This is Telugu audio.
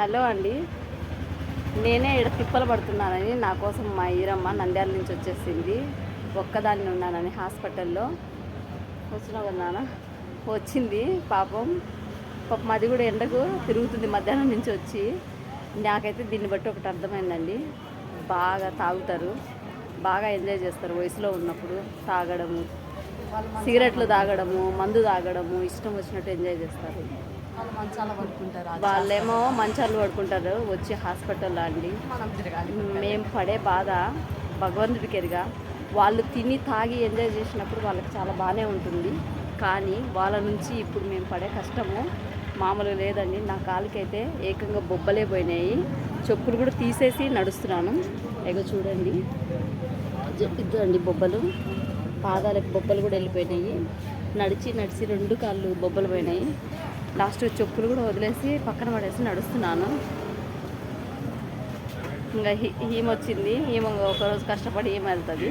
హలో అండి. నేనే ఇక్కడ తిప్పలు పడుతున్నానని నా కోసం మా ఈరమ్మ నంద్యాల నుంచి వచ్చేసింది. ఒక్కదాన్ని ఉన్నానని హాస్పిటల్లో. వచ్చినావు నాన్న? వచ్చింది పాపం. పాపం అది కూడా ఎండకు తిరుగుతుంది మధ్యాహ్నం నుంచి వచ్చి. నాకైతే దీన్ని బట్టి ఒకటి అర్థమైందండి. బాగా తాగుతారు. బాగా ఎంజాయ్ చేస్తారు వయసులో ఉన్నప్పుడు తాగడము. సిగరెట్లు తాగడము మందు తాగడము ఇష్టం వచ్చినట్టు ఎంజాయ్ చేస్తారు. వాళ్ళు మంచాల పడుకుంటారు వాళ్ళేమో మంచాలు పడుకుంటారు వచ్చి హాస్పిటల్లో అండి. మనం తిరగాలి. మేము పడే బాధ భగవంతుడికి ఎరుగా వాళ్ళు తిని తాగి ఎంజాయ్ చేసినప్పుడు వాళ్ళకి చాలా బాగానే ఉంటుంది. కానీ వాళ్ళ నుంచి ఇప్పుడు మేము పడే కష్టము మామూలు లేదండి. నా కాలుకైతే ఏకంగా బొబ్బలే పోయినాయి. చెప్పులు కూడా తీసేసి నడుస్తున్నాను. ఎగో చూడండి. ఇద్దండి బొబ్బలు. పాదాలకు బొబ్బలు కూడా వెళ్ళిపోయినాయి. నడిచి నడిచి రెండు కాళ్ళు బొబ్బలు పోయినాయి. లాస్ట్ చెప్పులు కూడా వదిలేసి పక్కన పడేసి నడుస్తున్నాను. ఇంకా హీ హీమ్ వచ్చింది హీమ ఒకరోజు కష్టపడి హీమ వెళ్తుంది.